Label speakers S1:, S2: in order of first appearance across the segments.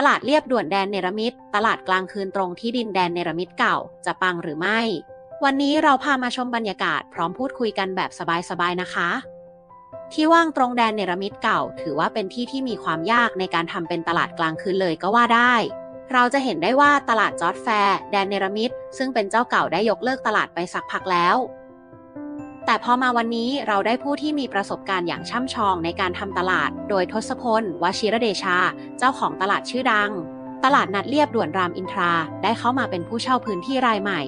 S1: ตลาดเรียบด่วนแดนเนรมิตตลาดกลางคืนตรงที่ดินแดนเนรมิตเก่า จะปังหรือไม่ วันนี้เราพามาชมบรรยากาศพร้อมพูดคุยกันแบบสบายๆนะคะ ที่ว่างตรงแดนเนรมิตเก่า ถือว่าเป็นที่ที่มีความยากในการทำเป็นตลาดกลางคืนเลยก็ว่าได้ เราจะเห็นได้ว่าตลาดจอร์ดแฟร์แดนเนรมิตซึ่งเป็นเจ้าเก่าได้ยกเลิกตลาดไปสักพักแล้ว แต่พอมาวันนี้เราได้ผู้ที่มีประสบการณ์อย่างช่ำชองในการทำตลาด โดยทศพลวชิรเดชา เจ้าของตลาดชื่อดัง ตลาดนัดเรียบด่วนรามอินทรา ได้เข้ามาเป็นผู้เช่าพื้นที่รายใหม่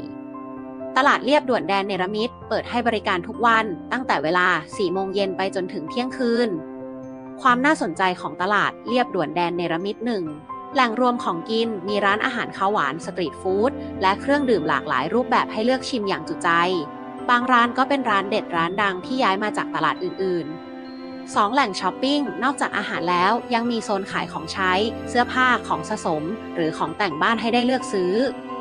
S1: ตลาดเรียบด่วนแดนเนรมิตเปิดให้บริการทุกวันตั้งแต่เวลา 4 โมงเย็นไปจนถึงเที่ยงคืน ความน่าสนใจของตลาดเรียบด่วนแดนเนรมิตหนึ่งแหล่งรวมของกินมีร้านอาหารข้าวหวานสตรีทฟู้ดและเครื่องดื่มหลากหลายรูปแบบให้เลือกชิมอย่างจุใจ บางร้านก็เป็นร้านเด็ดร้านดังที่ย้ายมาจากตลาดอื่นๆ 2 แหล่งช้อปปิ้ง นอกจากอาหารแล้วยังมีโซนขายของใช้ เสื้อผ้าของสะสม หรือของแต่งบ้านให้ได้เลือกซื้อ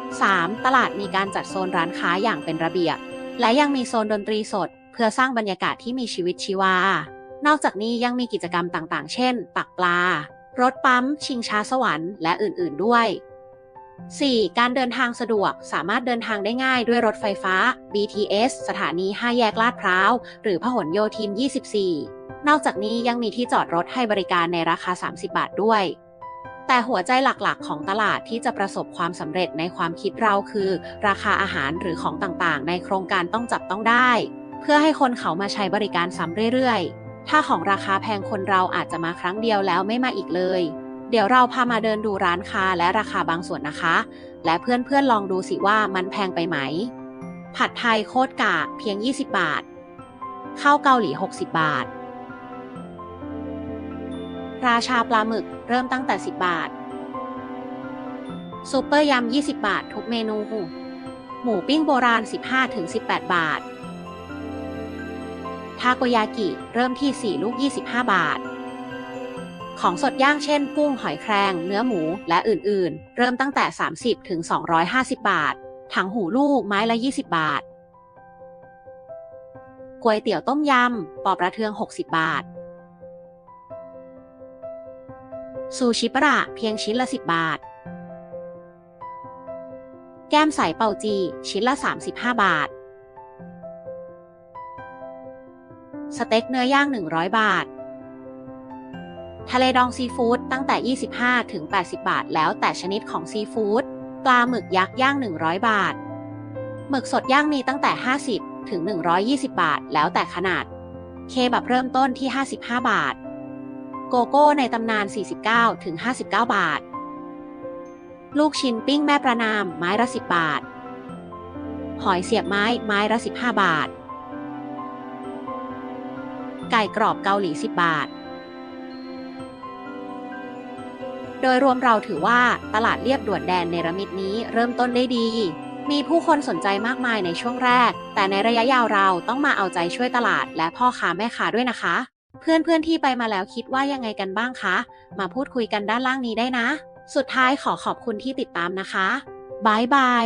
S1: 3. ตลาดมีการจัดโซนร้านค้าอย่างเป็นระเบียบ และยังมีโซนดนตรีสด เพื่อสร้างบรรยากาศที่มีชีวิตชีวา นอกจากนี้ยังมีกิจกรรมต่างๆ เช่น ตักปลารถปั๊ม ชิงช้าสวรรค์ และอื่นๆด้วย 4. การเดินทางสะดวกสามารถเดินทางได้ง่ายด้วยรถไฟฟ้า BTS สถานี 5 แยกลาดพร้าว หรือพหลโยธิน 24 นอกจากนี้ยังมีที่จอดรถให้บริการในราคา 30 บาทด้วย แต่หัวใจหลักๆ ของตลาดที่จะประสบความสำเร็จในความคิดเราคือ ราคาอาหารหรือของต่างๆ ในโครงการต้องจับต้องได้ เพื่อให้คนเขามาใช้บริการซ้ำเรื่อยๆ ถ้าของราคาแพงคนเราอาจจะมาครั้งเดียวแล้วไม่มาอีกเลย เดี๋ยวเราพามาเดินดูร้านค้าและราคาบางส่วนนะคะ และเพื่อนๆลองดูสิว่ามันแพงไปไหม ผัดไทยโคตรกากเพียง 20 บาท ข้าวเกาหลี 60 บาท ราชาปลาหมึกเริ่มตั้งแต่ 10 บาทซุปเปอร์ยำ 20 บาท ทุกเมนู หมูปิ้งโบราณ 15-18 บาท ทาโกยากิเริ่มที่ 4 ลูก 25 บาท ของสดย่างเช่น กุ้งหอยแครง เนื้อหมู และอื่นๆ เริ่มตั้งแต่ 30 ถึง 250 บาท ถังหูลูกไม้ละ 20 บาทก๋วยเตี๋ยวต้มยำ ปอประเทือง 60 บาท ซูชิปะระเพียงชิ้นละ 10 บาท แก้มใสเป่าจี ชิ้นละ 35 บาท สเต็กเนื้อย่าง 100 บาท ทะเลดองซีฟู้ดตั้งแต่ 25 ถึง 80 บาท แล้วแต่ชนิดของซีฟู้ด ปลาหมึกยักษ์ย่าง 100 บาท หมึกสดย่างมีตั้งแต่ 50 ถึง 120 บาท แล้วแต่ขนาด เคบับเริ่มต้นที่ 55 บาท โกโก้ในตำนาน 49 ถึง 59 บาท ลูกชิ้นปิ้งแม่ประนาม ไม้ละ 10 บาท หอยเสียบไม้ ไม้ละ 15 บาท ไก่กรอบเกาหลี 10 บาท โดยรวมเราถือว่าตลาดเรียบด่วนแดนเนรมิตนี้เริ่มต้นได้ดี มีผู้คนสนใจมากมายในช่วงแรก แต่ในระยะยาวเราต้องมาเอาใจช่วยตลาดและพ่อค้าแม่ค้าด้วยนะคะ เพื่อนเพื่อนๆที่ไปมาแล้วคิดว่ายังไงกันบ้างคะ มาพูดคุยกันด้านล่างนี้ได้นะ สุดท้ายขอขอบคุณที่ติดตามนะคะบายบาย